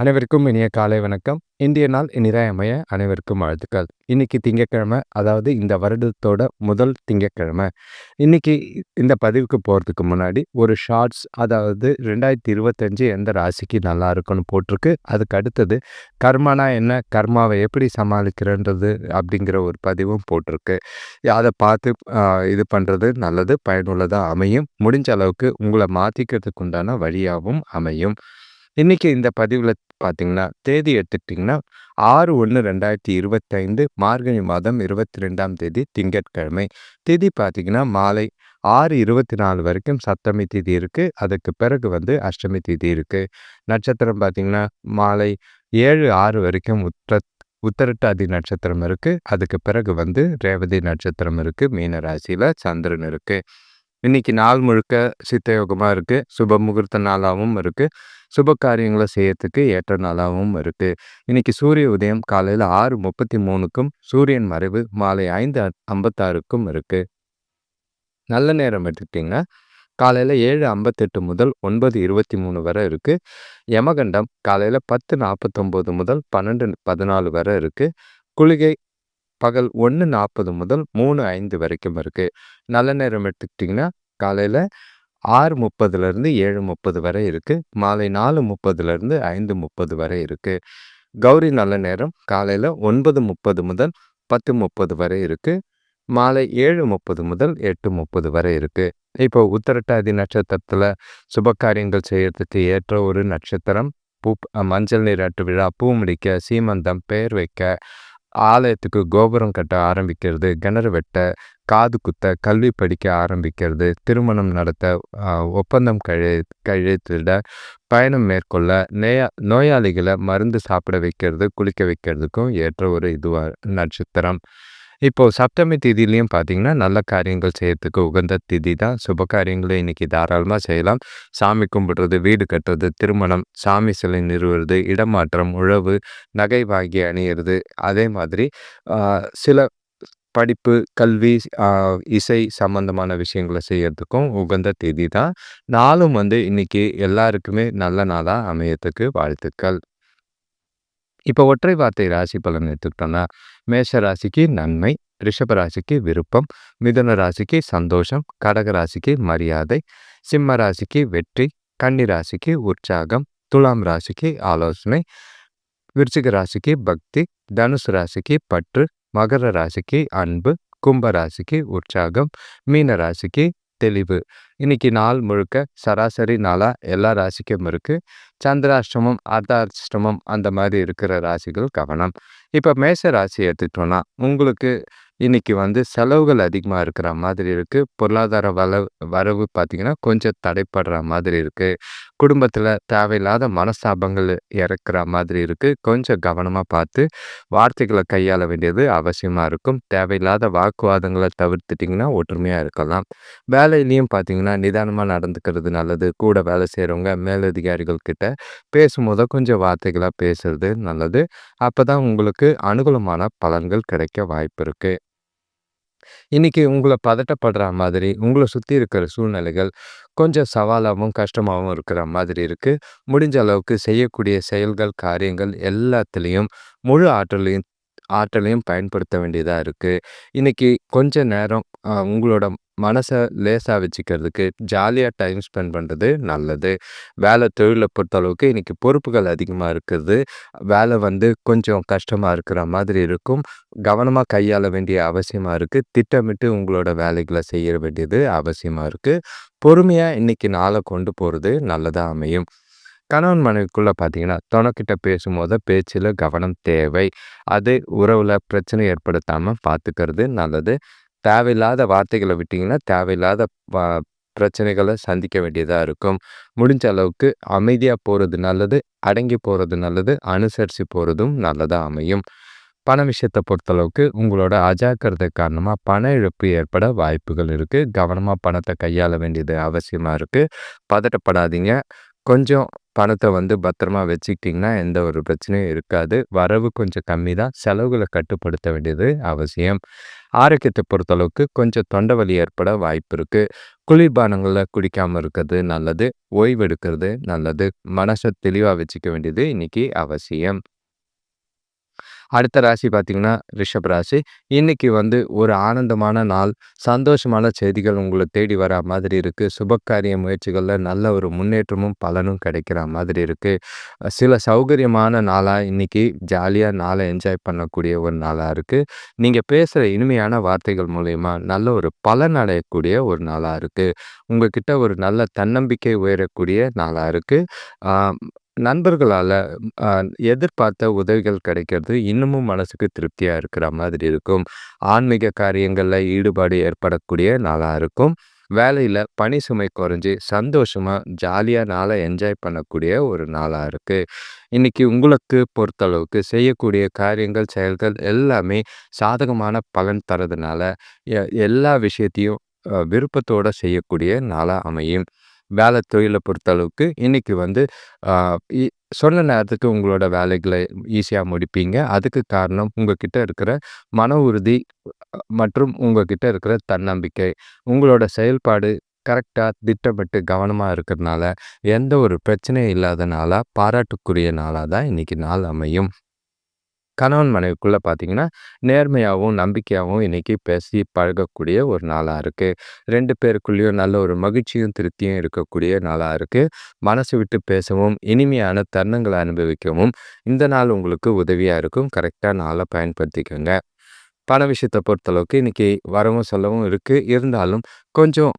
அனைவருக்கும் இனிய காலை வணக்கம். இந்திய நாள் இனிதாய் அமைய அனைவருக்கும் வாழ்த்துக்கள். இன்னைக்கு திங்கக்கிழமை அதாவது இந்த வருடத்தோட முதல் திங்கக்கிழமை இன்னைக்கு இந்த பதிவுக்கு போகிறதுக்கு முன்னாடி ஒரு ஷார்ட்ஸ் அதாவது ரெண்டாயிரத்தி இருபத்தஞ்சு எந்த ராசிக்கு நல்லா இருக்குன்னு போட்டிருக்கு. அதுக்கு அடுத்தது கர்மானா என்ன கர்மாவை எப்படி சமாளிக்கிறன்றது அப்படிங்கிற ஒரு பதிவும் போட்டிருக்கு. அதை பார்த்து இது பண்ணுறது நல்லது பயனுள்ளதாக அமையும். முடிஞ்ச அளவுக்கு உங்களை மாற்றிக்கிறதுக்கு உண்டான வழியாகவும் அமையும். இன்றைக்கி இந்த பதிவில் பார்த்தீங்கன்னா தேதி எடுத்துக்கிட்டிங்கன்னா ஆறு ஒன்று ரெண்டாயிரத்தி இருபத்தைந்து மார்கழி மாதம் இருபத்தி ரெண்டாம் தேதி திங்கட்கிழமை. தேதி பார்த்திங்கன்னா மாலை ஆறு இருபத்தி நாலு வரைக்கும் சப்தமி தேதி இருக்குது அதுக்கு பிறகு வந்து அஷ்டமி தேதி இருக்குது நட்சத்திரம் பார்த்திங்கன்னா மாலை ஏழு ஆறு வரைக்கும் உத்திர உத்தரட்டாதி நட்சத்திரம் இருக்குது அதுக்கு பிறகு வந்து ரேவதி நட்சத்திரம் இருக்குது மீன ராசியில் சந்திரன் இருக்குது இன்னைக்கு நாள் முழுக்க சித்தயோகமாக இருக்குது சுப முகூர்த்த நாளாகவும் இருக்குது சுப காரியங்களை செய்யறதுக்கு ஏற்ற நாளாகவும் இருக்குது இன்னைக்கு சூரிய உதயம் காலையில் ஆறு முப்பத்தி மூணுக்கும் சூரியன் மறைவு மாலை ஐந்து ஐம்பத்தாறுக்கும் இருக்குது நல்ல நேரம் எடுத்துக்கிட்டிங்கன்னா காலையில் ஏழு ஐம்பத்தெட்டு முதல் ஒன்பது இருபத்தி மூணு வரை இருக்குது யமகண்டம் காலையில் பத்து நாற்பத்தொம்போது முதல் பன்னெண்டு பதினாலு வரை இருக்குது குளிகை பகல் ஒன்று நாற்பது முதல் மூணு ஐந்து வரைக்கும் இருக்குது நல்ல நேரம் எடுத்துக்கிட்டிங்கன்னா காலையில் ஆறு முப்பதுலேருந்து ஏழு முப்பது வரை இருக்குது மாலை நாலு முப்பதுலேருந்து ஐந்து முப்பது வரை இருக்குது கௌரி நல்ல நேரம். காலையில் ஒன்பது முப்பது முதல் பத்து முப்பது வரை இருக்குது மாலை ஏழு முப்பது முதல் எட்டு முப்பது வரை இருக்குது இப்போ உத்தரட்டாதி நட்சத்திரத்தில் சுப காரியங்கள் ஏற்ற ஒரு நட்சத்திரம். பூ மஞ்சள் நீராட்டு விழா பூ முடிக்க சீமந்தம் பெயர் வைக்க ஆலயத்துக்கு கோபுரம் கட்ட ஆரம்பிக்கிறது கிணறு வெட்ட காது குத்த கல்வி படிக்க ஆரம்பிக்கிறது திருமணம் நடத்த ஒப்பந்தம் கழி கழித்திட பயணம் மேற்கொள்ள நேயா நோயாளிகளை மருந்து சாப்பிட வைக்கிறது குளிக்க வைக்கிறதுக்கும் ஏற்ற ஒரு இதுவாக நட்சத்திரம். இப்போது சப்தமி திதியிலையும் பார்த்தீங்கன்னா நல்ல காரியங்கள் செய்யறதுக்கு உகந்த திதி தான். சுப காரியங்களை இன்றைக்கி தாராளமாக செய்யலாம். சாமி கும்பிடுறது வீடு கட்டுறது திருமணம் சாமி சிலை நிறுவுறது இடமாற்றம் உழவு நகை வாங்கி அணியிறது அதே மாதிரி சில படிப்பு கல்வி இசை சம்பந்தமான விஷயங்களை செய்யறதுக்கும் உகந்த தேதி தான். நாளும் வந்து இன்னைக்கு எல்லாருக்குமே நல்ல நாளாக அமையத்துக்கு வாழ்த்துக்கள். இப்போ ஒற்றை வார்த்தை ராசி பலன் எடுத்துக்கிட்டோம்னா மேஷ ராசிக்கு நன்மை ரிஷப ராசிக்கு விருப்பம் மிதுன ராசிக்கு சந்தோஷம் கடக ராசிக்கு மரியாதை சிம்ம ராசிக்கு வெற்றி கன்னி ராசிக்கு உற்சாகம் துலாம் ராசிக்கு ஆலோசனை விருச்சிக ராசிக்கு பக்தி தனுசு ராசிக்கு பற்று மகர ராசிக்கு அன்பு கும்ப ராசிக்கு உற்சாகம் மீன ராசிக்கு தெளிவு. இன்னைக்கு நாள் முழுக்க சராசரி நாளாக எல்லா ராசிக்கும் இருக்குது சந்திராஷ்டமம் அர்த்தாஷ்டமம் அந்த மாதிரி இருக்கிற ராசிகள் கவனம். இப்போ மேச ராசி எடுத்துக்கிட்டோன்னா உங்களுக்கு இன்னைக்கு வந்து செலவுகள் அதிகமாக இருக்கிற மாதிரி இருக்குது பொருளாதார வள வரவு பார்த்திங்கன்னா கொஞ்சம் தடைப்படுற மாதிரி இருக்குது குடும்பத்தில் தேவையில்லாத மனஸ்தாபங்கள் இறக்குற மாதிரி இருக்குது கொஞ்சம் கவனமாக பார்த்து வார்த்தைகளை கையாள வேண்டியது அவசியமாக இருக்கும். தேவையில்லாத வாக்குவாதங்களை தவிர்த்துட்டிங்கன்னா ஒற்றுமையாக இருக்கலாம். வேலையிலையும் பார்த்தீங்கன்னா நிதானமாக நடந்துக்கிறது நல்லது. கூட வேலை செய்கிறவங்க மேலதிகாரிகள் கிட்ட பேசும்போது கொஞ்சம் வார்த்தைகளாக பேசுறது நல்லது. அப்போ தான் உங்களுக்கு அனுகூலமான பலன்கள் கிடைக்க வாய்ப்பு இருக்குது இன்னைக்கு உங்களை பதட்டப்படுற மாதிரி உங்களை சுற்றி இருக்கிற சூழ்நிலைகள் கொஞ்சம் சவாலாகவும் கஷ்டமாகவும் இருக்கிற மாதிரி இருக்குது முடிஞ்ச அளவுக்கு செய்யக்கூடிய செயல்கள் காரியங்கள் எல்லாத்துலேயும் முழு ஆற்றலையும் ஆற்றலையும் பயன்படுத்த வேண்டியதாக இருக்குது இன்றைக்கி கொஞ்ச நேரம் உங்களோட மனசை லேசாக வச்சுக்கிறதுக்கு ஜாலியாக டைம் ஸ்பெண்ட் பண்ணுறது நல்லது. வேலை தொழிலை பொறுத்தளவுக்கு இன்றைக்கி பொறுப்புகள் அதிகமாக இருக்குது. வேலை வந்து கொஞ்சம் கஷ்டமாக இருக்கிற மாதிரி இருக்கும். கவனமாக கையாள வேண்டிய அவசியமாக இருக்குது திட்டமிட்டு உங்களோட வேலைகளை செய்ய வேண்டியது அவசியமாக இருக்குது பொறுமையாக இன்றைக்கி நாளை கொண்டு போகிறது நல்லதாக அமையும். கணவன் மனைவிக்குள்ளே பார்த்தீங்கன்னா துணைக்கிட்ட பேசும்போது பேச்சில் கவனம் தேவை. அது உறவில் பிரச்சனை ஏற்படுத்தாமல் பார்த்துக்கிறது நல்லது. தேவையில்லாத வார்த்தைகளை விட்டிங்கன்னா தேவையில்லாத பிரச்சனைகளை சந்திக்க வேண்டியதாக இருக்கும். முடிஞ்ச அளவுக்கு அமைதியாக போகிறது நல்லது அடங்கி போகிறது நல்லது அனுசரித்து போகிறதும் நல்லதாக அமையும். பண விஷயத்தை பொறுத்தளவுக்கு உங்களோட அஜாக்கிரதை காரணமாக பண இழப்பு ஏற்பட வாய்ப்புகள் இருக்குது கவனமாக பணத்தை கையாள வேண்டியது அவசியமாக இருக்குது பதட்டப்படாதீங்க. கொஞ்சம் பணத்தை வந்து பத்திரமா வச்சுக்கிட்டிங்கன்னா எந்த ஒரு பிரச்சனையும் இருக்காது. வரவு கொஞ்சம் கம்மி தான். செலவுகளை கட்டுப்படுத்த வேண்டியது அவசியம். ஆரோக்கியத்தை பொறுத்தளவுக்கு கொஞ்சம் தொண்டை வலி ஏற்பட வாய்ப்பு இருக்குது குளிர்பானங்களில் குடிக்காமல் இருக்கிறது நல்லது. ஓய்வெடுக்கிறது நல்லது. மனசை தெளிவாக வச்சுக்க வேண்டியது இன்றைக்கி அவசியம். அடுத்த ராசி பார்த்திங்கன்னா ரிஷப் ராசி. இன்றைக்கி வந்து ஒரு ஆனந்தமான நாள். சந்தோஷமான செய்திகள் உங்களை தேடி வர மாதிரி இருக்குது சுபகாரிய முயற்சிகளில் நல்ல ஒரு முன்னேற்றமும் பலனும் கிடைக்கிற மாதிரி இருக்குது சில சௌகரியமான நாளாக இன்றைக்கி ஜாலியாக நாளை என்ஜாய் பண்ணக்கூடிய ஒரு நாளாக இருக்குது நீங்கள் பேசுகிற இனிமையான வார்த்தைகள் மூலயமா நல்ல ஒரு பலன் அடையக்கூடிய ஒரு நாளாக இருக்குது உங்ககிட்ட ஒரு நல்ல தன்னம்பிக்கை உயரக்கூடிய நாளாக இருக்குது நண்பர்களால் எதிர்பார்த்த உதவிகள் கிடைக்கிறது. இன்னமும் மனசுக்கு திருப்தியாக இருக்கிற மாதிரி இருக்கும். ஆன்மீக காரியங்களில் ஈடுபாடு ஏற்படக்கூடிய நாளாக இருக்கும். வேலையில் பணி சுமை குறைஞ்சி சந்தோஷமாக ஜாலியாக நாளை என்ஜாய் பண்ணக்கூடிய ஒரு நாளாக இருக்குது இன்றைக்கி உங்களுக்கு பொறுத்தளவுக்கு செய்யக்கூடிய காரியங்கள் செயல்கள் எல்லாமே சாதகமான பலன் தரதுனால எல்லா விஷயத்தையும் விருப்பத்தோடு செய்யக்கூடிய நாளாக அமையும். வேலை தொழிலை பொறுத்தளவுக்கு இன்றைக்கி வந்து சொன்ன நேரத்துக்கு உங்களோட வேலைகளை ஈஸியாக முடிப்பீங்க. அதுக்கு காரணம் உங்ககிட்ட இருக்கிற மன உறுதி மற்றும் உங்ககிட்ட இருக்கிற தன்னம்பிக்கை. உங்களோட செயல்பாடு கரெக்டாக திட்டமிட்டு கவனமாக இருக்கிறதுனால எந்த ஒரு பிரச்சனையும் இல்லாதனால பாராட்டுக்குரிய நாளாக தான் இன்றைக்கி நாள் அமையும். கணவன் மனைவிக்குள்ளே பார்த்தீங்கன்னா நேர்மையாகவும் நம்பிக்கையாகவும் இன்றைக்கி பேசி பழகக்கூடிய ஒரு நாளாக இருக்குது ரெண்டு பேருக்குள்ளேயும் நல்ல ஒரு மகிழ்ச்சியும் திருப்தியும் இருக்கக்கூடிய நாளாக இருக்குது மனசு விட்டு பேசவும் இனிமையான தருணங்களை அனுபவிக்கவும் இந்த நாள் உங்களுக்கு உதவியாக இருக்கும். கரெக்டாக நாளை பயன்படுத்திக்கோங்க. பண விஷயத்தை பொறுத்தளவுக்கு இன்றைக்கி வரவும் சொல்லவும் இருக்குது இருந்தாலும் கொஞ்சம்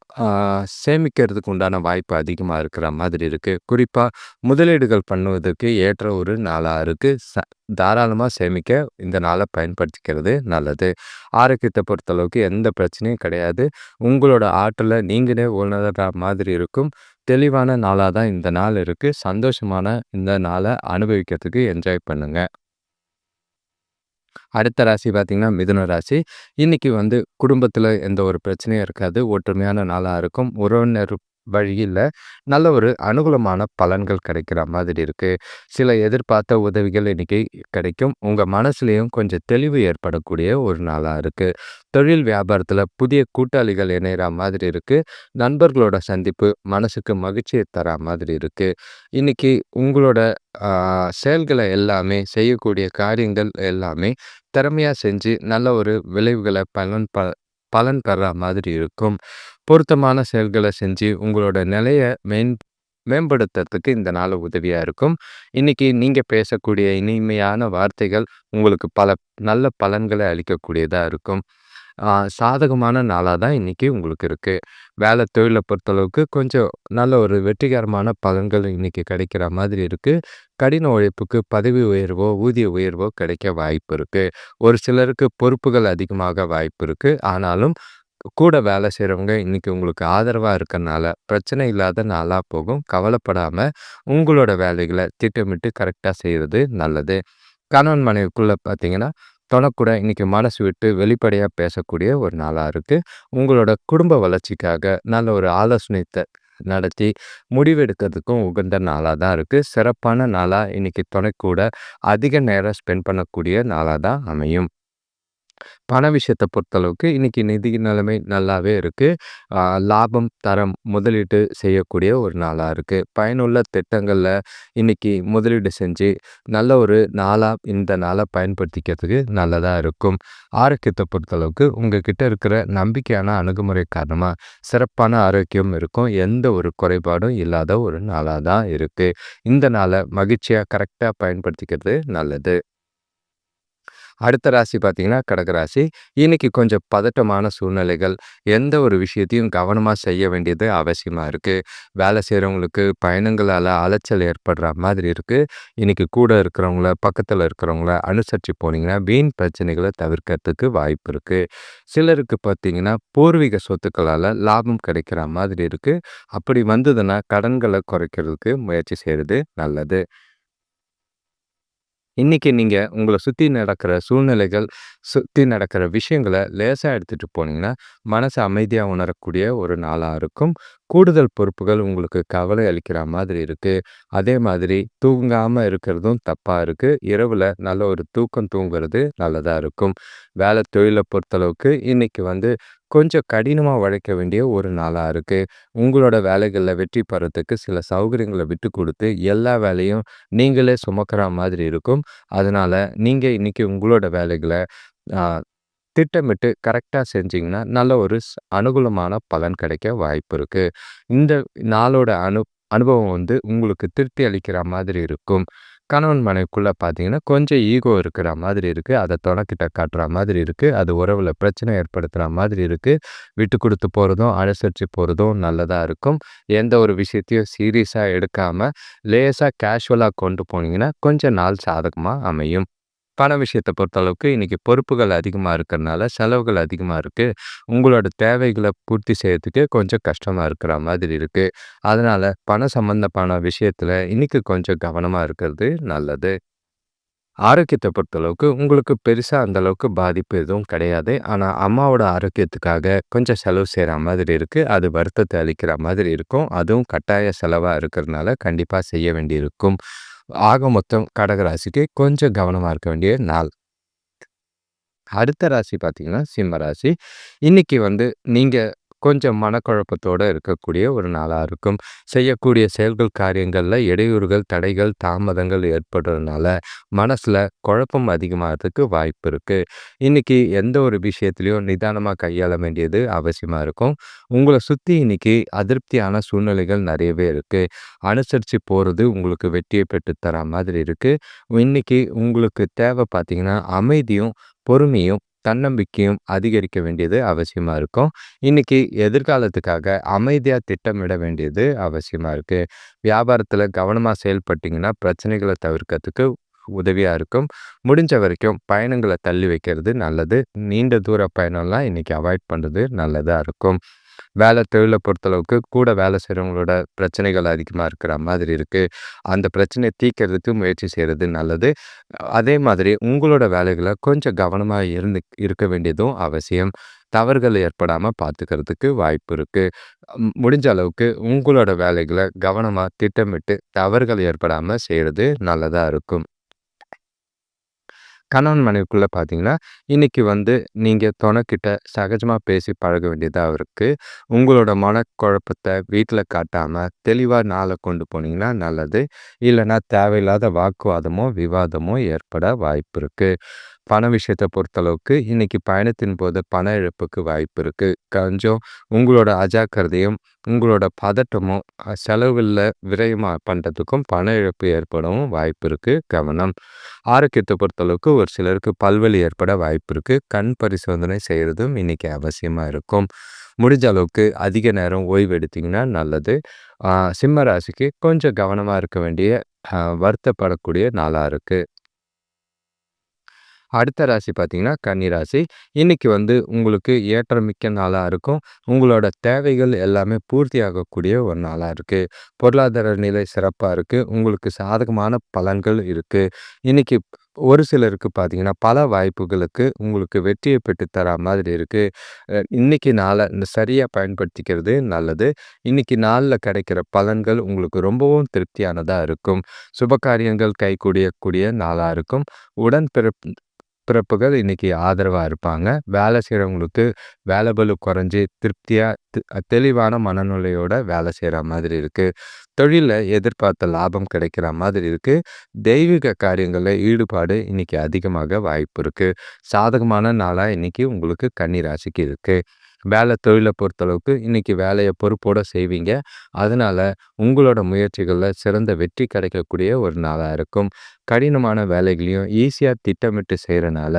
சேமிக்கிறதுக்கு உண்டான வாய்ப்பு அதிகமாக இருக்கிற மாதிரி இருக்குது குறிப்பாக முதலீடுகள் பண்ணுவதற்கு ஏற்ற ஒரு நாளாக இருக்குது ச தாராளமாக சேமிக்க இந்த நாளை பயன்படுத்திக்கிறது நல்லது. ஆரோக்கியத்தை பொறுத்தளவுக்கு எந்த பிரச்சனையும் கிடையாது. உங்களோட ஆற்றலை நீங்களே உணர்கிற மாதிரி இருக்கும். தெளிவான நாளாக தான் இந்த நாள் இருக்குது சந்தோஷமான இந்த நாளை அனுபவிக்கிறதுக்கு என்ஜாய் பண்ணுங்கள் அடுத்த ராசி பார்த்திங்கன்னா மிதுன ராசி. இன்றைக்கி வந்து குடும்பத்தில் எந்த ஒரு பிரச்சனையும் இருக்காது. ஒற்றுமையான நாளாக இருக்கும். உறவினர் வழியில் நல்ல ஒரு அனுகூலமான பலன்கள் கிடைக்கிற மாதிரி இருக்குது சில எதிர்பார்த்த உதவிகள் இன்றைக்கி கிடைக்கும். உங்கள் மனசுலேயும் கொஞ்சம் தெளிவு ஏற்படக்கூடிய ஒரு நாளாக இருக்குது தொழில் வியாபாரத்தில் புதிய கூட்டாளிகள் இணைகிற மாதிரி இருக்குது நண்பர்களோட சந்திப்பு மனசுக்கு மகிழ்ச்சியை தர மாதிரி இருக்குது இன்றைக்கி உங்களோட செயல்களை எல்லாமே செய்யக்கூடிய காரியங்கள் எல்லாமே திறமையாக செஞ்சு நல்ல ஒரு விளைவுகளை பலன் ப பலன் பெற மாதிரி இருக்கும். பொருத்தமான செயல்களை செஞ்சு உங்களோட நிலையை மேன் மேம்படுத்துறதுக்கு இந்த நாள் உதவியாக இருக்கும். இன்றைக்கி நீங்கள் பேசக்கூடிய இனிமையான வார்த்தைகள் உங்களுக்கு பல நல்ல பலன்களை அளிக்கக்கூடியதாக இருக்கும். சாதகமான நாளாக தான் இன்றைக்கி உங்களுக்கு இருக்குது வேலை தொழிலை பொறுத்தளவுக்கு கொஞ்சம் நல்ல ஒரு வெற்றிகரமான பலன்கள் இன்றைக்கி கிடைக்கிற மாதிரி இருக்குது கடின உழைப்புக்கு பதவி உயர்வோ ஊதிய உயர்வோ கிடைக்க வாய்ப்பு இருக்குது ஒரு சிலருக்கு பொறுப்புகள் அதிகமாக வாய்ப்பு இருக்குது ஆனாலும் கூட வேலை செய்கிறவங்க இன்றைக்கி உங்களுக்கு ஆதரவாக இருக்கிறனால பிரச்சனை இல்லாத நாளாக போகும். கவலைப்படாமல் உங்களோட வேலைகளை திட்டமிட்டு கரெக்டாக செய்கிறது நல்லது. கணவன் மனைவிக்குள்ளே பார்த்தீங்கன்னா தொடக்கூட இன்றைக்கி மனசு விட்டு வெளிப்படையாக பேசக்கூடிய ஒரு நாளாக இருக்குது உங்களோட குடும்ப வளர்ச்சிக்காக நல்ல ஒரு ஆலோசனைத்தை நடத்தி முடிவெடுக்கிறதுக்கும் உகந்த நாளாக தான் இருக்குது சிறப்பான நாளாக இன்றைக்கி துணைக்கூட அதிக நேரம் ஸ்பெண்ட் பண்ணக்கூடிய நாளாக தான் அமையும். பண விஷயத்தை பொறுத்தளவுக்கு இன்றைக்கி நிதி நிலைமை நல்லாவே இருக்குது லாபம் தரம் முதலீட்டு செய்யக்கூடிய ஒரு நாளாக இருக்குது பயனுள்ள திட்டங்களில் இன்றைக்கி முதலீடு செஞ்சு நல்ல ஒரு நாளாக இந்த நாளை பயன்படுத்திக்கிறதுக்கு நல்லதாக இருக்கும். ஆரோக்கியத்தை பொறுத்தளவுக்கு உங்கள் கிட்ட இருக்கிற நம்பிக்கையான அணுகுமுறை காரணமாக சிறப்பான ஆரோக்கியம் இருக்கும். எந்த ஒரு குறைபாடும் இல்லாத ஒரு நாளாக தான் இருக்குது இந்த நாளை மகிழ்ச்சியாக கரெக்டாக பயன்படுத்திக்கிறது நல்லது. அடுத்த ராசி பார்த்தீங்கன்னா கடகராசி இன்னைக்கு கொஞ்சம் பதட்டமான சூழ்நிலைகள் எந்த ஒரு விஷயத்தையும் கவனமாக செய்ய வேண்டியது அவசியமாக இருக்குது வேலை செய்கிறவங்களுக்கு பயணங்களால் அலைச்சல் ஏற்படுற மாதிரி இருக்குது இன்றைக்கி கூட இருக்கிறவங்கள பக்கத்தில் இருக்கிறவங்கள அனுசரித்து போனீங்கன்னா வீண் பிரச்சனைகளை தவிர்க்கிறதுக்கு வாய்ப்பு இருக்குது சிலருக்கு பார்த்தீங்கன்னா பூர்வீக சொத்துக்களால் லாபம் கிடைக்கிற மாதிரி இருக்குது அப்படி வந்ததுன்னா கடன்களை குறைக்கிறதுக்கு முயற்சி செய்கிறது நல்லது. இன்னைக்கு நீங்கள் உங்களை சுற்றி நடக்கிற சூழ்நிலைகள், சுற்றி நடக்கிற விஷயங்கள லேசாக எடுத்துகிட்டு போனீங்கன்னா, மனசை அமைதியாக உணரக்கூடிய ஒரு நாளாக இருக்கும். கூடுதல் பொறுப்புகள் உங்களுக்கு கவலை அளிக்கிற மாதிரி இருக்குது அதே மாதிரி தூங்காமல் இருக்கிறதும் தப்பாக இருக்குது இரவில் நல்ல ஒரு தூக்கம் தூங்குறது நல்லதாக இருக்கும். வேலை தொழிலை பொறுத்தளவுக்கு இன்னைக்கு வந்து கொஞ்சம் கடினமாக உழைக்க வேண்டிய ஒரு நாளாக இருக்குது உங்களோட வேலைகளில் வெற்றி பெறத்துக்கு சில சௌகரியங்களை விட்டு கொடுத்து எல்லா வேலையும் நீங்களே சுமக்கிற மாதிரி இருக்கும். அதனால் நீங்கள் இன்றைக்கி உங்களோட வேலைகளை திட்டமிட்டு கரெக்டாக செஞ்சிங்கன்னா நல்ல ஒரு ஸ் அனுகூலமான பலன் கிடைக்க வாய்ப்பு இருக்குது இந்த நாளோட அனு அனுபவம் வந்து உங்களுக்கு திருப்தி அளிக்கிற மாதிரி இருக்கும். கணவன் மனைவிக்குள்ள பார்த்தீங்கன்னா, கொஞ்சம் ஈகோ இருக்கிற மாதிரி இருக்கு. அதை தொடக்கிட்ட காட்டுற மாதிரி இருக்கு. அது உறவுல பிரச்சனை ஏற்படுத்துகிற மாதிரி இருக்கு. விட்டு கொடுத்து போகிறதும் அனுசரித்து போகிறதும் நல்லதாக இருக்கும். எந்த ஒரு விஷயத்தையும் சீரியஸாக எடுக்காமல் லேசாக கேஷுவலாக கொண்டு போனீங்கன்னா, கொஞ்சம் நாள் சாதகமாக அமையும். பண விஷயத்தை பொறுத்தளவுக்கு இன்றைக்கி பொறுப்புகள் அதிகமாக இருக்கிறனால, செலவுகள் அதிகமாக இருக்குது உங்களோட தேவைகளை பூர்த்தி செய்யறதுக்கு கொஞ்சம் கஷ்டமாக இருக்கிற மாதிரி இருக்குது அதனால் பணம் சம்மந்தமான விஷயத்தில் இன்றைக்கி கொஞ்சம் கவனமாக இருக்கிறது நல்லது. ஆரோக்கியத்தை பொறுத்தளவுக்கு உங்களுக்கு பெருசாக அந்த அளவுக்கு பாதிப்பு எதுவும் கிடையாது. ஆனால் அம்மாவோட ஆரோக்கியத்துக்காக கொஞ்சம் செலவு செய்கிற மாதிரி இருக்குது அது வருத்தத்தை அளிக்கிற மாதிரி இருக்கும். அதுவும் கட்டாய செலவாக இருக்கிறதுனால கண்டிப்பாக செய்ய வேண்டியிருக்கும். ஆக மொத்தம் கடக ராசிக்கு கொஞ்சம் கவனமாக இருக்க வேண்டிய நாள். அடுத்த ராசி பார்த்தீங்கன்னா, சிம்ம ராசி. இன்றைக்கி வந்து நீங்கள் கொஞ்சம் மனக்குழப்பத்தோடு இருக்கக்கூடிய ஒரு நாளாக இருக்கும். செய்யக்கூடிய செயல்கள், காரியங்களில் இடையூறுகள், தடைகள், தாமதங்கள் ஏற்படுறதுனால, மனசில் குழப்பம் அதிகமாகிறதுக்கு வாய்ப்பு இருக்குது இன்றைக்கி எந்த ஒரு விஷயத்துலையும் நிதானமாக கையாள வேண்டியது அவசியமாக இருக்கும். உங்களை சுற்றி இன்னைக்கு அதிருப்தியான சூழ்நிலைகள் நிறையவே இருக்குது அனுசரித்து போகிறது உங்களுக்கு வெற்றியை பெற்று தர மாதிரி இருக்குது இன்றைக்கி உங்களுக்கு தேவை பார்த்தீங்கன்னா, அமைதியும், பொறுமையும், தன்னம்பிக்கையும் அதிகரிக்க வேண்டியது அவசியமா இருக்கும். இன்னைக்கு எதிர்காலத்துக்காக அமைதியா திட்டமிட வேண்டியது அவசியமா இருக்கு. வியாபாரத்துல கவனமா செயல்பட்டீங்கன்னா, பிரச்சனைகளை தவிர்க்கிறதுக்கு உதவியா இருக்கும். முடிஞ்ச வரைக்கும் பயணங்களை தள்ளி வைக்கிறது நல்லது. நீண்ட தூர பயணம்லாம் இன்னைக்கு அவாய்ட் பண்றது நல்லதா இருக்கும். வேலை தொழிலை பொறுத்தளவுக்கு கூட வேலை செய்கிறவங்களோட பிரச்சனைகள் அதிகமாக இருக்கிற மாதிரி இருக்குது அந்த பிரச்சனையை தீக்கிறதுக்கு முயற்சி செய்கிறது நல்லது. அதே மாதிரி உங்களோட வேலைகளை கொஞ்சம் கவனமாக இருந்து இருக்க வேண்டியதும் அவசியம். தவறுகள் ஏற்படாமல் பார்த்துக்கிறதுக்கு வாய்ப்பு இருக்குது முடிஞ்ச அளவுக்கு உங்களோட வேலைகளை கவனமாக திட்டமிட்டு தவறுகள் ஏற்படாமல் செய்கிறது நல்லதாக இருக்கும். கணவன் மனைவிக்குள்ளே பார்த்தீங்கன்னா, இன்னைக்கு வந்து நீங்கள் துணைக்கிட்ட சகஜமாக பேசி பழக வேண்டியதாக இருக்குது உங்களோட மனக்குழப்பத்தை வீட்டில் காட்டாமல் தெளிவாக நாளை கொண்டு போனீங்கன்னா நல்லது. இல்லைன்னா தேவையில்லாத வாக்குவாதமோ, விவாதமோ ஏற்பட வாய்ப்பு இருக்குது பண விஷயத்தை பொறுத்தளவுக்கு இன்னைக்கு பயணத்தின் போது பண இழப்புக்கு வாய்ப்பு இருக்கு. கொஞ்சம் உங்களோட அஜாக்கிரதையும், உங்களோட பதட்டமும் செலவில் செலவுகள்ல விரயமா பண இழப்பு ஏற்படவும் வாய்ப்பு இருக்கு. கவனம். ஆரோக்கியத்தை பொறுத்தளவுக்கு ஒரு சிலருக்கு பல்வலி ஏற்பட வாய்ப்பு இருக்கு. கண் பரிசோதனை செய்கிறதும் இன்னைக்கு அவசியமா இருக்கும். முடிஞ்ச அளவுக்கு அதிக நேரம் ஓய்வு எடுத்தீங்கன்னா நல்லது. சிம்மராசிக்கு சிம்ம ராசிக்கு கொஞ்சம் கவனமாக இருக்க வேண்டிய, வருத்தப்படக்கூடிய நாளாக இருக்குது அடுத்த ராசி பார்த்தீங்கன்னா, கன்னி ராசி. இன்னைக்கு வந்து உங்களுக்கு ஏற்றமிக்க நாளாக இருக்கும். உங்களோட தேவைகள் எல்லாமே பூர்த்தியாகக்கூடிய ஒரு நாளாக இருக்குது பொருளாதார நிலை சிறப்பாக இருக்குது உங்களுக்கு சாதகமான பலன்கள் இருக்குது இன்னைக்கு ஒரு சிலருக்கு பார்த்தீங்கன்னா, பல வாய்ப்புகளுக்கு உங்களுக்கு வெற்றியை பெற்று தர மாதிரி இருக்குது இன்றைக்கி இன்னைக்கு சரியாக பயன்படுத்திக்கிறது நல்லது. இன்னைக்கு நாளில் கிடைக்கிற பலன்கள் உங்களுக்கு ரொம்பவும் திருப்தியானதாக இருக்கும். சுபகாரியங்கள் கைகூடியக்கூடிய நாளாக இருக்கும். உடன் பிற பிறப்புகள் இன்னைக்கு ஆதரவாக இருப்பாங்க. வேலை செய்கிறவங்களுக்கு வேலை பலு குறைஞ்சு திருப்தியாக தெளிவான மனநிலையோட வேலை செய்கிற மாதிரி இருக்குது தொழிலில் எதிர்பார்த்த லாபம் கிடைக்கிற மாதிரி இருக்குது தெய்வீக காரியங்களில் ஈடுபாடு இன்றைக்கி அதிகமாக வாய்ப்பு இருக்குது சாதகமான நாளாக இன்றைக்கி உங்களுக்கு கன்னி ராசிக்கு இருக்குது வேலை தொழிலை பொறுத்தளவுக்கு இன்னைக்கு வேலையை பொறுப்போடு செய்வீங்க. அதனால் உங்களோட முயற்சிகளில் சிறந்த வெற்றி கிடைக்கக்கூடிய ஒரு நாளாக இருக்கும். கடினமான வேலைகளையும் ஈஸியாக திட்டமிட்டு செய்கிறனால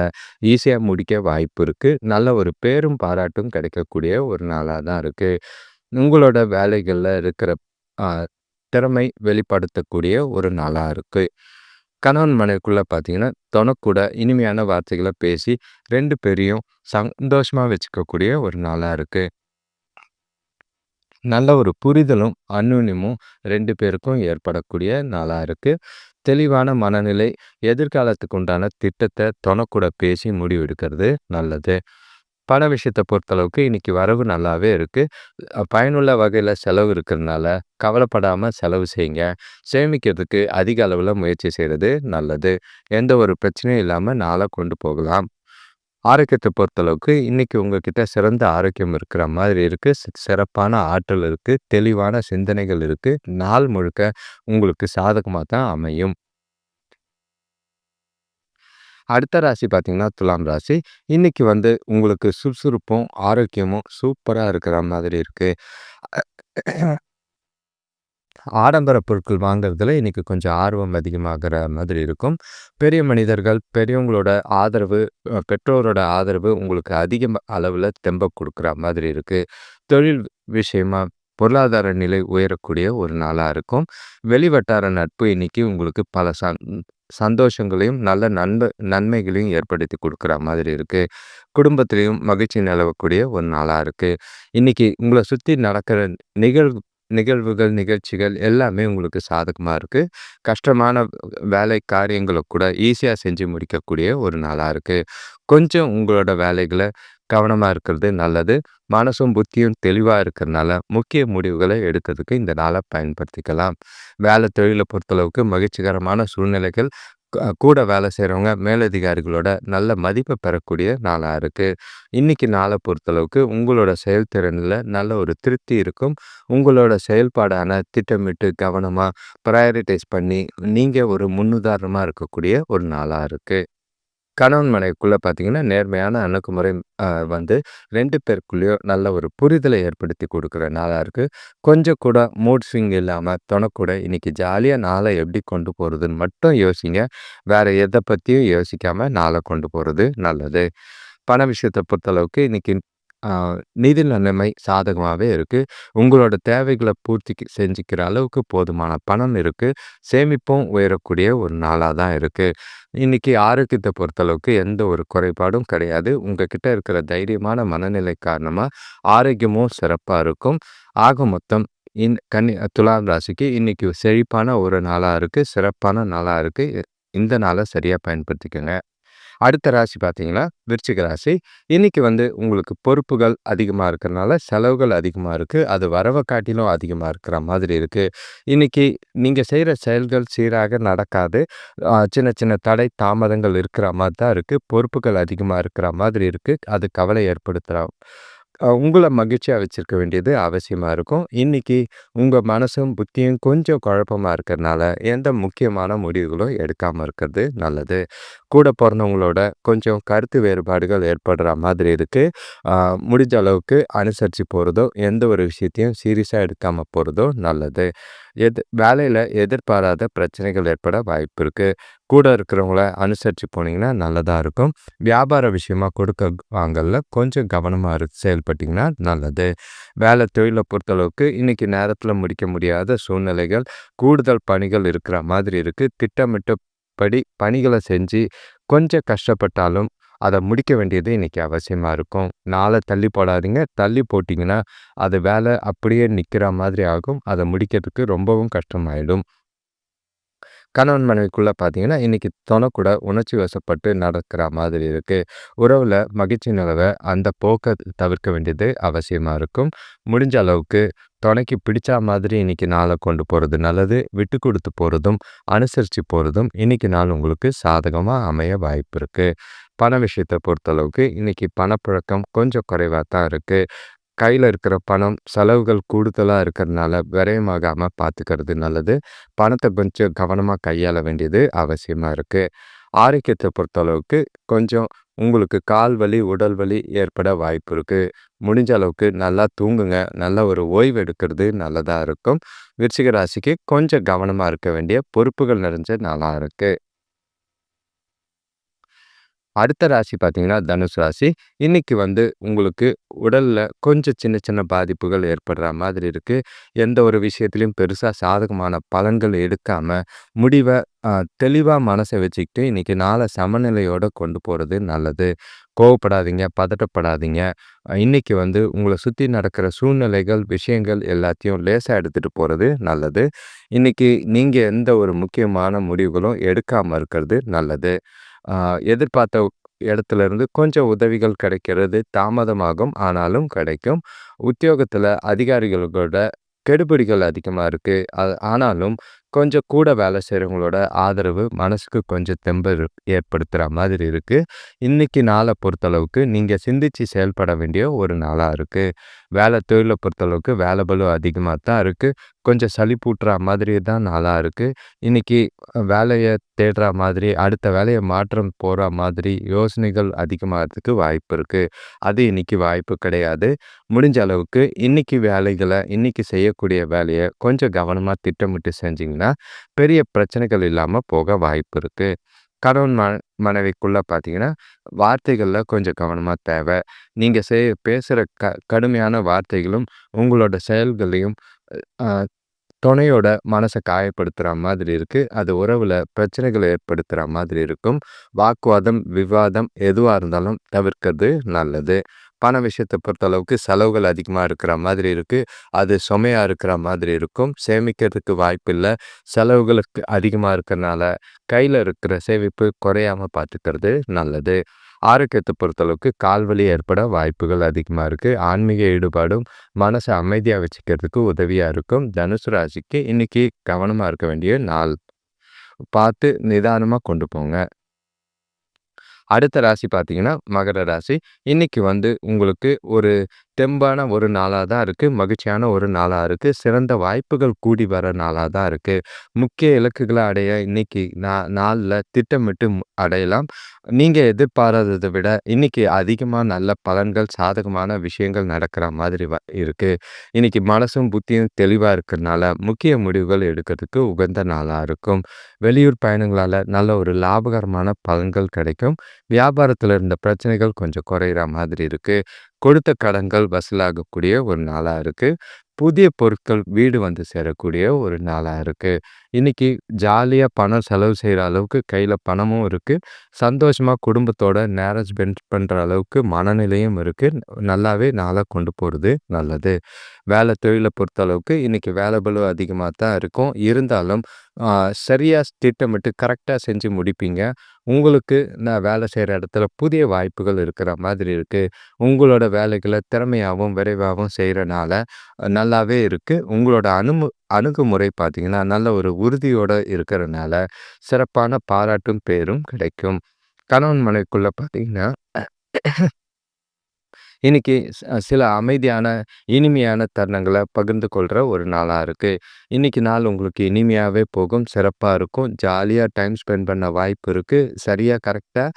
ஈஸியாக முடிக்க வாய்ப்பு இருக்குது நல்ல ஒரு பேரும், பாராட்டும் கிடைக்கக்கூடிய ஒரு நாளாக தான் இருக்குது உங்களோட வேலைகளில் இருக்கிற திறமை வெளிப்படுத்தக்கூடிய ஒரு நாளாக இருக்குது கணவன் மனைவிக்குள்ள பார்த்தீங்கன்னா, தொனக்கூட இனிமையான வார்த்தைகளை பேசி ரெண்டு பேரையும் சந்தோஷமாக வச்சுக்கக்கூடிய ஒரு நாளாக இருக்கு. நல்ல ஒரு புரிதலும், அந்யோன்யமும் 2 பேருக்கும் ஏற்படக்கூடிய நாளாக இருக்கு. தெளிவான மனநிலை எதிர்காலத்துக்கு உண்டான திட்டத்தை தொனக்கூட பேசி முடிவெடுக்கிறது நல்லது பண விஷயத்தை பொறுத்தளவுக்கு இன்னைக்கு வரவு நல்லாவே இருக்குது பயனுள்ள வகையில் செலவு இருக்கிறதுனால கவலைப்படாமல் செலவு செய்யுங்க. சேமிக்கிறதுக்கு அதிக அளவில் முயற்சி செய்கிறது நல்லது. எந்த ஒரு பிரச்சனையும் இல்லாமல் நாளை கொண்டு போகலாம். ஆரோக்கியத்தை பொறுத்தளவுக்கு இன்னைக்கு உங்ககிட்ட சிறந்த ஆரோக்கியம் இருக்கிற மாதிரி இருக்குது சிறப்பான ஆற்றல் இருக்குது தெளிவான சிந்தனைகள் இருக்குது நாள் முழுக்க உங்களுக்கு சாதகமாக தான் அமையும். அடுத்த ராசி பார்த்திங்கன்னா துலாம் ராசி. இன்றைக்கி வந்து உங்களுக்கு சுறுசுறுப்பும் ஆரோக்கியமும் சூப்பராக இருக்கிற மாதிரி இருக்குது ஆடம்பர பொருட்கள் வாங்குறதுல இன்றைக்கி கொஞ்சம் ஆர்வம் அதிகமாகிற மாதிரி இருக்கும். பெரிய மனிதர்கள் பெரியவங்களோட ஆதரவு பெற்றோரோட ஆதரவு உங்களுக்கு அதிக அளவில் தெம்ப கொடுக்குற மாதிரி இருக்குது தொழில் விஷயமா பொருளாதார நிலை உயரக்கூடிய ஒரு நாளாக இருக்கும். வெளிவட்டார நட்பு இன்னைக்கு உங்களுக்கு பல சந் சந்தோஷங்களையும் நல்ல நன்மை நன்மைகளையும் ஏற்படுத்தி கொடுக்குற மாதிரி இருக்குது குடும்பத்திலையும் மகிழ்ச்சி நிலவக்கூடிய ஒரு நாளாக இருக்குது இன்றைக்கி உங்களை சுற்றி நடக்கிற நிகழ்வு நிகழ்வுகள் நிகழ்ச்சிகள் எல்லாமே உங்களுக்கு சாதகமாக இருக்குது கஷ்டமான வேலை காரியங்களை கூட ஈஸியாக செஞ்சு முடிக்கக்கூடிய ஒரு நாளாக இருக்குது கொஞ்சம் உங்களோட வேலைகளை கவனமாக இருக்கிறது நல்லது. மனசும் புத்தியும் தெளிவாக இருக்கிறதுனால முக்கிய முடிவுகளை எடுக்கிறதுக்கு இந்த நாளை பயன்படுத்திக்கலாம். வேலை தொழிலை பொறுத்தளவுக்கு மகிழ்ச்சிகரமான சூழ்நிலைகள் கூட வேலை செய்கிறவங்க மேலதிகாரிகளோட நல்ல மதிப்பை பெறக்கூடிய நாளாக இருக்குது இன்றைக்கி நாளை பொறுத்தளவுக்கு உங்களோட செயல்திறனில் நல்ல ஒரு திருப்தி இருக்கும். உங்களோட செயல்பாடான திட்டமிட்டு கவனமாக ப்ரையாரிட்டைஸ் பண்ணி நீங்கள் ஒரு முன்னுதாரணமாக இருக்கக்கூடிய ஒரு நாளாக இருக்குது கணவன் மனைவிக்குள்ளே பார்த்தீங்கன்னா நேர்மையான அணுகுமுறை வந்து ரெண்டு பேருக்குள்ளேயும் நல்ல ஒரு புரிதலை ஏற்படுத்தி கொடுக்குற நாளாக இருக்குது கொஞ்சம் கூட மூட் ஸ்விங் இல்லாமல் தொணக்கூட இன்றைக்கி ஜாலியாக நாளை எப்படி கொண்டு போகிறதுன்னு மட்டும் யோசிங்க. வேறு எதை பற்றியும் யோசிக்காமல் நாளை கொண்டு போகிறது நல்லது. பண விஷயத்தை பொறுத்தளவுக்கு இன்றைக்கி நிதி நிலைமை சாதகமாகவே இருக்குது உங்களோட தேவைகளை பூர்த்தி செஞ்சுக்கிற அளவுக்கு போதுமான பணம் இருக்குது சேமிப்பும் உயரக்கூடிய ஒரு நாளாக தான் இருக்குது இன்றைக்கி ஆரோக்கியத்தை பொறுத்தளவுக்கு எந்த ஒரு குறைபாடும் கிடையாது. உங்ககிட்ட இருக்கிற தைரியமான மனநிலை காரணமாக ஆரோக்கியமும் சிறப்பாக இருக்கும். ஆக மொத்தம் இன் கன்னி துலாம் ராசிக்கு இன்றைக்கி செழிப்பான ஒரு நாளாக இருக்குது சிறப்பான நாளாக இருக்குது இந்த நாளை சரியாக பயன்படுத்திக்கோங்க. அடுத்த ராசி பார்த்தீங்கன்னா விருச்சிக ராசி. இன்னைக்கு வந்து உங்களுக்கு பொறுப்புகள் அதிகமாக இருக்கிறனால செலவுகள் அதிகமாக இருக்குது அது வரவை காட்டிலும் அதிகமாக இருக்கிற மாதிரி இருக்குது இன்னைக்கு நீங்கள் செய்கிற செயல்கள் சீராக நடக்காது. சின்ன சின்ன தடை தாமதங்கள் இருக்கிற மாதிரி தான் இருக்குது பொறுப்புகள் அதிகமாக இருக்கிற மாதிரி இருக்குது அது கவலை ஏற்படுத்துகிறோம் உங்களை மகிழ்ச்சியாக வச்சுருக்க வேண்டியது அவசியமாக இருக்கும். இன்றைக்கி உங்கள் மனசும் புத்தியும் கொஞ்சம் குழப்பமாக இருக்கிறதுனால எந்த முக்கியமான முடிவுகளும் எடுக்காமல் இருக்கிறது நல்லது. கூட பிறந்தவங்களோட கொஞ்சம் கருத்து வேறுபாடுகள் ஏற்படுற மாதிரி இருக்குது முடிஞ்ச அளவுக்கு அனுசரித்து போகிறதோ எந்த ஒரு விஷயத்தையும் சீரியஸாக எடுக்காமல் போகிறதோ நல்லது. எது வேலையில் எதிர்பாராத பிரச்சனைகள் ஏற்பட வாய்ப்பு இருக்குது கூட இருக்கிறவங்கள அனுசரித்து போனீங்கன்னா நல்லதாக இருக்கும். வியாபார விஷயமாக கொடுக்க வாங்கல கொஞ்சம் கவனமாக இரு செயல்பட்டிங்கன்னா நல்லது. வேலை தொழிலை பொறுத்தளவுக்கு இன்றைக்கி நேரத்தில் முடிக்க முடியாத சூழ்நிலைகள் கூடுதல் பணிகள் இருக்கிற மாதிரி இருக்குது திட்டமிட்ட படி பணிகளை செஞ்சு கொஞ்சம் கஷ்டப்பட்டாலும் அதை முடிக்க வேண்டியது இன்றைக்கி அவசியமாக இருக்கும். நாளை தள்ளி போடாதீங்க. தள்ளி போட்டிங்கன்னா அது வேலை அப்படியே நிற்கிற மாதிரி ஆகும். அதை முடிக்கிறதுக்கு ரொம்பவும் கஷ்டமாயிடும். கணவன் மனைவிக்குள்ளே பார்த்தீங்கன்னா இன்றைக்கி தொணக்கூட உணர்ச்சி வசப்பட்டு நடக்கிற மாதிரி இருக்குது உறவில் மகிழ்ச்சி நிலவை அந்த போக்கை தவிர்க்க வேண்டியது அவசியமாக இருக்கும். முடிஞ்ச அளவுக்கு துணைக்கு பிடிச்ச மாதிரி இன்றைக்கி நாளை கொண்டு போகிறது நல்லது. விட்டு கொடுத்து போகிறதும் அனுசரித்து போகிறதும் இன்றைக்கி நாள் உங்களுக்கு சாதகமாக அமைய வாய்ப்பு இருக்குது பண விஷயத்தை பொறுத்தளவுக்கு இன்றைக்கி பணப்புழக்கம் கொஞ்சம் குறைவாக தான் இருக்குது கையில் இருக்கிற பணம் செலவுகள் கூடுதலாக இருக்கிறதுனால விரயமாகாமல் பார்த்துக்கிறது நல்லது. பணத்தை கொஞ்சம் கவனமாக கையாள வேண்டியது அவசியமாக இருக்குது ஆரோக்கியத்தை பொறுத்தளவுக்கு கொஞ்சம் உங்களுக்கு கால் வலி உடல் வலி ஏற்பட வாய்ப்பு இருக்குது முடிஞ்ச அளவுக்கு நல்லா தூங்குங்க. நல்ல ஒரு ஓய்வு எடுக்கிறது நல்லதாக இருக்கும். விருச்சிக ராசிக்கு கொஞ்சம் கவனமாக இருக்க வேண்டிய பொறுப்புகள் நிறைஞ்ச நாளாக இருக்குது அடுத்த ராசி பார்த்தீங்கன்னா தனுசு ராசி இன்னைக்கு வந்து உங்களுக்கு உடலில் கொஞ்சம் சின்ன சின்ன பாதிப்புகள் ஏற்படுற மாதிரி இருக்குது எந்த ஒரு விஷயத்துலையும் பெருசாக சாதகமான பலன்கள் எடுக்காமல் முடிவை தெளிவாக மனசை வச்சுக்கிட்டு இன்றைக்கி நாளை சமநிலையோடு கொண்டு போகிறது நல்லது கோவப்படாதீங்க, பதட்டப்படாதீங்க. இன்னைக்கு வந்து உங்களை சுற்றி நடக்கிற சூழ்நிலைகள், விஷயங்கள் எல்லாத்தையும் லேசாக எடுத்துகிட்டு போகிறது நல்லது. இன்னைக்கு நீங்கள் எந்த ஒரு முக்கியமான முடிவுகளும் எடுக்காமல் இருக்கிறது நல்லது. எதிர்பார்த்த இடத்துல இருந்து கொஞ்சம் உதவிகள் கிடைக்கிறது தாமதமாகும். ஆனாலும் கிடைக்கும். உத்தியோகத்தில் அதிகாரிகளோட கெடுபிடிகள் அதிகமாக இருக்குது அது ஆனாலும் கொஞ்சம் கூட வேலை செய்கிறவங்களோட ஆதரவு மனசுக்கு கொஞ்சம் தெம்பு ஏற்படுத்துகிற மாதிரி இருக்குது இன்றைக்கி நாளை பொறுத்தளவுக்கு நீங்கள் சிந்தித்து செயல்பட வேண்டிய ஒரு நாளாக இருக்குது வேலை தொழிலை பொறுத்தளவுக்கு வேலை பலு அதிகமாக தான் இருக்குது கொஞ்சம் சளிப்பூட்டுற மாதிரி தான் நாளாக இருக்குது இன்றைக்கி வேலையை தேடுற மாதிரி அடுத்த வேலையை மாற்றம் போகிற மாதிரி யோசனைகள் அதிகமாகிறதுக்கு வாய்ப்பு இருக்குது அது இன்றைக்கி வாய்ப்பு கிடையாது. முடிஞ்ச அளவுக்கு இன்றைக்கி வேலைகளை இன்றைக்கி செய்யக்கூடிய வேலையை கொஞ்சம் கவனமாக திட்டமிட்டு செஞ்சிங்கன்னா பெரிய பிரச்சனைகள் இல்லாமல் போக வாய்ப்பு இருக்குது கணவன் ம மனைவிக்குள்ளே பார்த்தீங்கன்னா வார்த்தைகளில் கொஞ்சம் கவனமாக தேவை. நீங்கள் செய் பேசுகிற க கடுமையான வார்த்தைகளும் உங்களோட செயல்களையும் துணையோட மனசை காயப்படுத்துகிற மாதிரி இருக்குது அது உறவில் பிரச்சனைகளை ஏற்படுத்துகிற மாதிரி இருக்கும். வாக்குவாதம் விவாதம் எதுவாக இருந்தாலும் தவிர்க்கிறது நல்லது. பண விஷயத்தை பொறுத்தளவுக்கு செலவுகள் அதிகமாக இருக்கிற மாதிரி இருக்குது அது சுமையாக இருக்கிற மாதிரி இருக்கும். சேமிக்கிறதுக்கு வாய்ப்பு இல்லை. செலவுகளுக்கு அதிகமாக இருக்கிறனால கையில் இருக்கிற சேமிப்பு குறையாமல் பார்த்துக்கிறது நல்லது. ஆரோக்கியத்தை பொறுத்தளவுக்கு கால்வலி ஏற்பட வாய்ப்புகள் அதிகமாக இருக்குது ஆன்மீக ஈடுபாடும் மனசை அமைதியாக வச்சுக்கிறதுக்கு உதவியாக இருக்கும். தனுசு ராசிக்கு இன்றைக்கி கவனமாக இருக்க வேண்டிய நாள். பார்த்து நிதானமாக கொண்டு போங்க. அடுத்த ராசி பார்த்தீங்கன்னா மகர ராசி. இன்னைக்கு வந்து உங்களுக்கு ஒரு தெம்பான ஒரு நாளாக தான் இருக்குது மகிழ்ச்சியான ஒரு நாளாக இருக்குது சிறந்த வாய்ப்புகள் கூடி வர நாளாக தான் இருக்குது முக்கிய இலக்குகளை அடைய இன்னைக்கு நா நாளில் திட்டமிட்டு அடையலாம். நீங்கள் எதிர்பாராததை விட இன்னைக்கு அதிகமாக நல்ல பலன்கள் சாதகமான விஷயங்கள் நடக்கிற மாதிரி வ இருக்குது இன்னைக்கு மனசும் புத்தியும் தெளிவாக இருக்கிறதுனால முக்கிய முடிவுகள் எடுக்கிறதுக்கு உகந்த நாளாக இருக்கும். வெளியூர் பயணங்களால் நல்ல ஒரு லாபகரமான பலன்கள் கிடைக்கும். வியாபாரத்தில் இருந்த பிரச்சனைகள் கொஞ்சம் குறையிற மாதிரி இருக்குது கொடுத்த கடன்கள் வசூலாகக்கூடிய ஒரு நாளாக இருக்குது புதிய பொருட்கள் வீடு வந்து சேரக்கூடிய ஒரு நாளாக இருக்குது இன்றைக்கி ஜாலியாக பணம் செலவு செய்கிற அளவுக்கு கையில் பணமும் இருக்குது சந்தோஷமாக குடும்பத்தோட நேரம் ஸ்பெண்ட் பண்ணுற அளவுக்கு மனநிலையும் இருக்குது நல்லாவே நாளாக கொண்டு போகிறது நல்லது. வேலை தொழிலை பொறுத்தளவுக்கு இன்றைக்கி வேலை பலு அதிகமாக தான் இருக்கும். இருந்தாலும் சரியாக திட்டமிட்டு கரெக்டாக செஞ்சு முடிப்பீங்க. உங்களுக்கு நான் வேலை செய்கிற இடத்துல புதிய வாய்ப்புகள் இருக்கிற மாதிரி இருக்குது உங்களோட வேலைகளை திறமையாகவும் விரைவாகவும் செய்கிறனால நல்லாவே இருக்குது உங்களோட அணுமு அணுகுமுறை பார்த்திங்கன்னா நல்ல ஒரு உறுதியோடு இருக்கிறனால சிறப்பான பாராட்டும் பேரும் கிடைக்கும். கணவன் மனைக்குள்ளே பார்த்திங்கன்னா இன்னைக்கு சில அமைதியான இனிமையான தருணங்களை பகிர்ந்து கொள்கிற ஒரு நாளாக இருக்குது இன்னைக்கு நாள் உங்களுக்கு இனிமையாகவே போகும் சிறப்பாக இருக்கும் ஜாலியாக டைம் ஸ்பெண்ட் பண்ண வாய்ப்பு இருக்குது சரியாக கரெக்டாக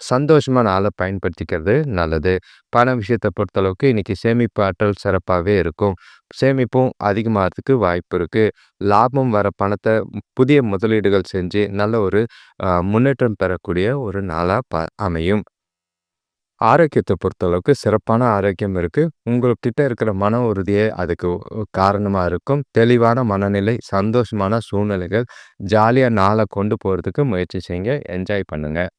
சந்தோஷமாக நாளை பயன்படுத்திக்கிறது நல்லது. பண விஷயத்தை பொறுத்தளவுக்கு இன்றைக்கி சேமிப்பு ஆற்றல் சிறப்பாகவே இருக்கும். சேமிப்பும் அதிகமாகிறதுக்கு வாய்ப்பு இருக்குது லாபம் வர பணத்தை புதிய முதலீடுகள் செஞ்சு நல்ல ஒரு முன்னேற்றம் பெறக்கூடிய ஒரு நாளாக ப அமையும். ஆரோக்கியத்தை பொறுத்தளவுக்கு சிறப்பான ஆரோக்கியம் இருக்குது உங்கள்கிட்ட இருக்கிற மன உறுதியே அதுக்கு காரணமாக இருக்கும். தெளிவான மனநிலை சந்தோஷமான சூழ்நிலைகள் ஜாலியாக நாளை கொண்டு போகிறதுக்கு முயற்சி செய்யுங்க. என்ஜாய் பண்ணுங்கள்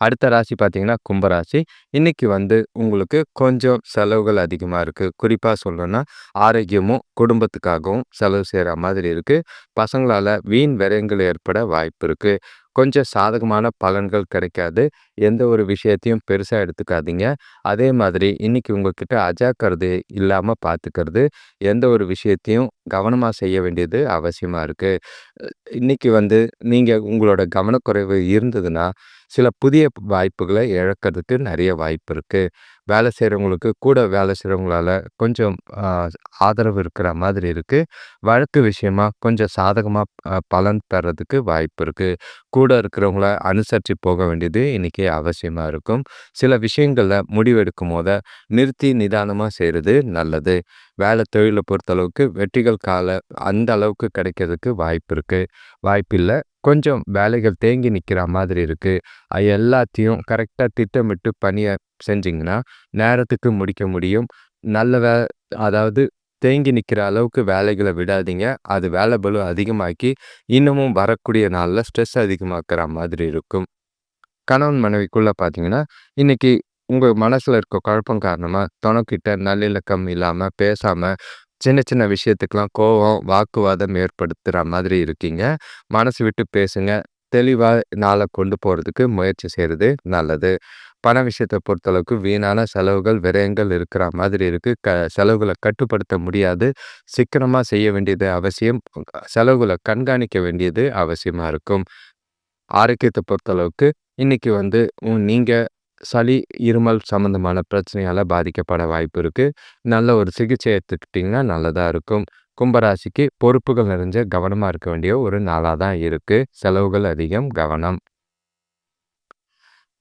அடுத்த ராசி பார்த்தீங்கன்னா கும்பராசி. இன்னைக்கு வந்து உங்களுக்கு கொஞ்சம் செலவுகள் அதிகமாக இருக்குது குறிப்பாக சொல்லணும்னா ஆரோக்கியமும் குடும்பத்துக்காகவும் செலவு செய்கிற மாதிரி இருக்குது பசங்களால் வீண் விரயங்கள் ஏற்பட வாய்ப்பு இருக்குது கொஞ்சம் சாதகமான பலன்கள் கிடைக்காது. எந்த ஒரு விஷயத்தையும் பெருசாக எடுத்துக்காதீங்க. அதே மாதிரி இன்றைக்கி உங்கள்கிட்ட அஜாக்கிறது இல்லாமல் பார்த்துக்கிறது எந்த ஒரு விஷயத்தையும் கவனமாக செய்ய வேண்டியது அவசியமாக இருக்குது இன்றைக்கி வந்து நீங்கள் உங்களோட கவனக்குறைவு இருந்ததுன்னா சில புதிய வாய்ப்புகளை இழக்கிறதுக்கு நிறைய வாய்ப்பு இருக்குது வேலை செய்கிறவங்களுக்கு கூட வேலை செய்கிறவங்களால கொஞ்சம் ஆதரவு இருக்கிற மாதிரி இருக்குது வழக்கு விஷயமா கொஞ்சம் சாதகமாக பலன் பெறதுக்கு வாய்ப்பு இருக்குது கூட இருக்கிறவங்கள அனுசரித்து போக வேண்டியது இன்றைக்கி அவசியமாக இருக்கும். சில விஷயங்களில் முடிவெடுக்கும் போத நிறுத்தி நிதானமாக செய்கிறது நல்லது. வேலை தொழிலை பொறுத்தளவுக்கு வெற்றிகள் கால அந்த அளவுக்கு கிடைக்கிறதுக்கு வாய்ப்பு இருக்குது வாய்ப்பில்லை. கொஞ்சம் வேலைகள் தேங்கி நிற்கிற மாதிரி இருக்குது அது எல்லாத்தையும் கரெக்டாக திட்டமிட்டு பணியை செஞ்சிங்கன்னா நேரத்துக்கு முடிக்க முடியும். நல்ல வே அதாவது தேங்கி நிற்கிற அளவுக்கு வேலைகளை விடாதீங்க. அது வேலை பலு அதிகமாக்கி இன்னமும் வரக்கூடிய நாளில் ஸ்ட்ரெஸ் அதிகமாக்குற மாதிரி இருக்கும். கணவன் மனைவிக்குள்ளே பார்த்தீங்கன்னா, இன்னைக்கு உங்கள் மனசில் இருக்க குழப்பம் காரணமாக தொணைக்கிட்ட நல்லிணக்கம் இல்லாமல் பேசாமல் சின்ன சின்ன விஷயத்துக்கெலாம் கோவம், வாக்குவாதம் ஏற்படுத்துகிற மாதிரி இருக்கீங்க. மனசு விட்டு பேசுங்க. தெளிவாக நாள கொண்டு போகிறதுக்கு முயற்சி செய்கிறது நல்லது. பண விஷயத்தை பொறுத்தளவுக்கு வீணான செலவுகள், விரயங்கள் இருக்கிற மாதிரி இருக்குது க செலவுகளை கட்டுப்படுத்த முடியாது. சீக்கிரமாக செய்ய வேண்டியது அவசியம். செலவுகளை கண்காணிக்க வேண்டியது அவசியமாக இருக்கும். ஆரோக்கியத்தை பொறுத்தளவுக்கு, இன்றைக்கி வந்து உ சளி, இருமல் சம்மந்தமான பிரச்சனையால் பாதிக்கப்பட வாய்ப்பு இருக்குது நல்ல ஒரு சிகிச்சை எடுத்துக்கிட்டிங்கன்னா நல்லதாக இருக்கும். கும்பராசிக்கு பொறுப்புகள் நிறைஞ்ச கவனமாக இருக்க வேண்டிய ஒரு நாளாக தான் இருக்குது செலவுகள் அதிகம், கவனம்.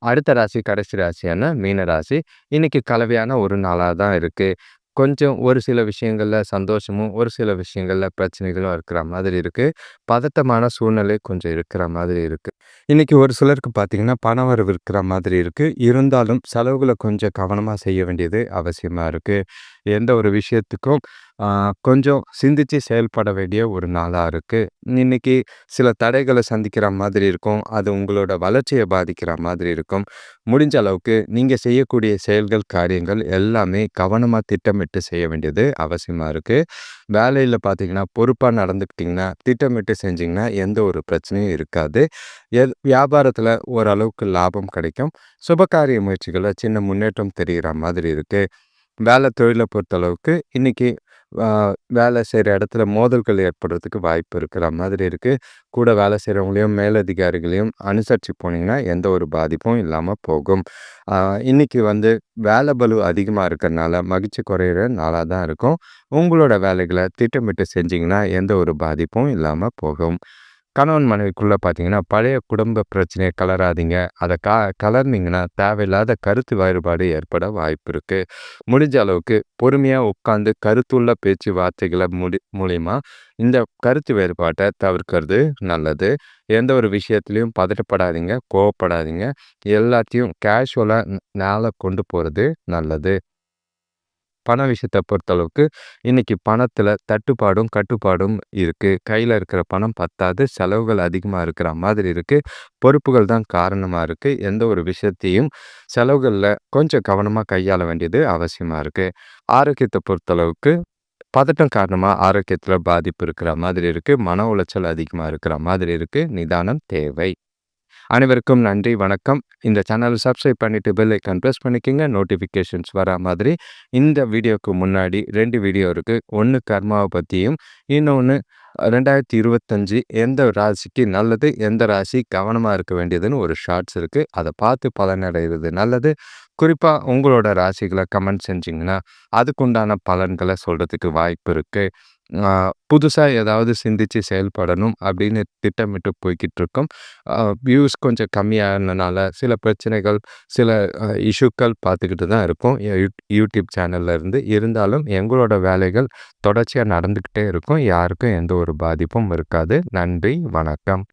அடுத்த ராசி கடைசி ராசியான மீன ராசி. இன்னைக்கு கலவையான ஒரு நாளாக தான் இருக்குது கொஞ்சம் ஒரு சில விஷயங்களில் சந்தோஷமும், ஒரு சில விஷயங்களில் பிரச்சனைகளும் இருக்கிற மாதிரி இருக்குது பதட்டமான சூழ்நிலை கொஞ்சம் இருக்கிற மாதிரி இருக்குது இன்றைக்கி ஒரு சிலருக்கு பார்த்தீங்கன்னா, பண வரவு இருக்கிற மாதிரி இருக்குது இருந்தாலும் செலவுகளை கொஞ்சம் கவனமாக செய்ய வேண்டியது அவசியமாக இருக்குது எந்த ஒரு விஷயத்துக்கும் கொஞ்சம் சிந்திச்சு செயல்பட வேண்டிய ஒரு நாளாக இருக்குது இன்னைக்கு சில தடைகளை சந்திக்கிற மாதிரி இருக்கும். அது உங்களோட வளர்ச்சியை பாதிக்கிற மாதிரி இருக்கும். முடிஞ்ச அளவுக்கு நீங்கள் செய்யக்கூடிய செயல்கள், காரியங்கள் எல்லாமே கவனமாக திட்டமிட்டு செய்ய வேண்டியது அவசியமாக இருக்குது வேலையில் பார்த்தீங்கன்னா, பொறுப்பாக நடந்துக்கிட்டிங்கன்னா திட்டமிட்டு செஞ்சிங்கன்னா எந்த ஒரு பிரச்சனையும் இருக்காது. எல் வியாபாரத்தில் ஓரளவுக்கு லாபம் கிடைக்கும். சுபகாரிய முயற்சிகளில் சின்ன முன்னேற்றம் தெரிகிற மாதிரி இருக்குது வேலை தொழிலை பொறுத்தளவுக்கு இன்றைக்கி வேலை செய்கிற இடத்துல மோதல்கள் ஏற்படுறதுக்கு வாய்ப்பு இருக்கிற மாதிரி இருக்குது கூட வேலை செய்கிறவங்களையும் மேலதிகாரிகளையும் அனுசரித்து போனீங்கன்னா, எந்த ஒரு பாதிப்பும் இல்லாமல் போகும். இன்றைக்கி வந்து வேலை பலு அதிகமாக இருக்கிறனால மகிழ்ச்சி குறையிற நாளாக தான் இருக்கும். உங்களோட வேலைகளை திட்டமிட்டு செஞ்சிங்கன்னா எந்த ஒரு பாதிப்பும் இல்லாமல் போகும். கணவன் மனைவிக்குள்ளே பார்த்தீங்கன்னா, பழைய குடும்ப பிரச்சனையை கலராதீங்க. அதை க கலர்னிங்கன்னா தேவையில்லாத கருத்து வேறுபாடு ஏற்பட வாய்ப்பு இருக்குது முடிஞ்ச அளவுக்கு பொறுமையாக உட்காந்து கருத்துள்ள பேச்சு வார்த்தைகளை முடி மூலிமா இந்த கருத்து வேறுபாட்டை தவிர்க்கிறது நல்லது. எந்த ஒரு விஷயத்துலையும் பதட்டப்படாதீங்க, கோவப்படாதீங்க. எல்லாத்தையும் கேஷுவலாக மேலே கொண்டு போகிறது நல்லது. பண விஷயத்தை பொறுத்தளவுக்கு, இன்னைக்கு பணத்தில் தட்டுப்பாடும், கட்டுப்பாடும் இருக்குது கையில் இருக்கிற பணம் பத்தாது. செலவுகள் அதிகமாக இருக்கிற மாதிரி இருக்குது பொறுப்புகள் தான் காரணமாக இருக்குது எந்த ஒரு விஷயத்தையும் செலவுகளில் கொஞ்சம் கவனமாக கையாள வேண்டியது அவசியமாக இருக்குது ஆரோக்கியத்தை பொறுத்தளவுக்கு, பதட்டம் காரணமாக ஆரோக்கியத்தில் பாதிப்பு இருக்கிற மாதிரி இருக்குது மன உளைச்சல் அதிகமாக இருக்கிற மாதிரி இருக்குது நிதானம் தேவை. அனைவருக்கும் நன்றி, வணக்கம். இந்த சேனலை சப்ஸ்கிரைப் பண்ணிவிட்டு பெல் ஐக்கான் ப்ரெஸ் பண்ணிக்கங்க. நோட்டிஃபிகேஷன்ஸ் வரா மாதிரி. இந்த வீடியோக்கு முன்னாடி ரெண்டு வீடியோ இருக்குது ஒன்று கர்மாவை பற்றியும் இன்னொன்று ரெண்டாயிரத்தி இருபத்தஞ்சி எந்த ராசிக்கு நல்லது, எந்த ராசி கவனமாக இருக்க வேண்டியதுன்னு ஒரு ஷார்ட்ஸ் இருக்குது அதை பார்த்து பலனடைகிறது நல்லது. குறிப்பாக உங்களோட ராசிகளை கமெண்ட் செஞ்சிங்கன்னா அதுக்குண்டான பலன்களை சொல்கிறதுக்கு வாய்ப்பு இருக்குது புதுசாக ஏதாவது சிந்திச்சு செயல்படணும் அப்படின்னு திட்டமிட்டு போய்கிட்டு இருக்கோம். வியூஸ் கொஞ்சம் கம்மியானனால, சில பிரச்சனைகள், சில இஷ்யூக்கள் பார்த்துக்கிட்டு தான் இருக்கும் யூடியூப் சேனலில் இருந்து. இருந்தாலும் எங்களோட வேலைகள் தொடர்ச்சியாக நடந்துக்கிட்டே இருக்கும். யாருக்கும் எந்த ஒரு பாதிப்பும் இருக்காது. நன்றி, வணக்கம்.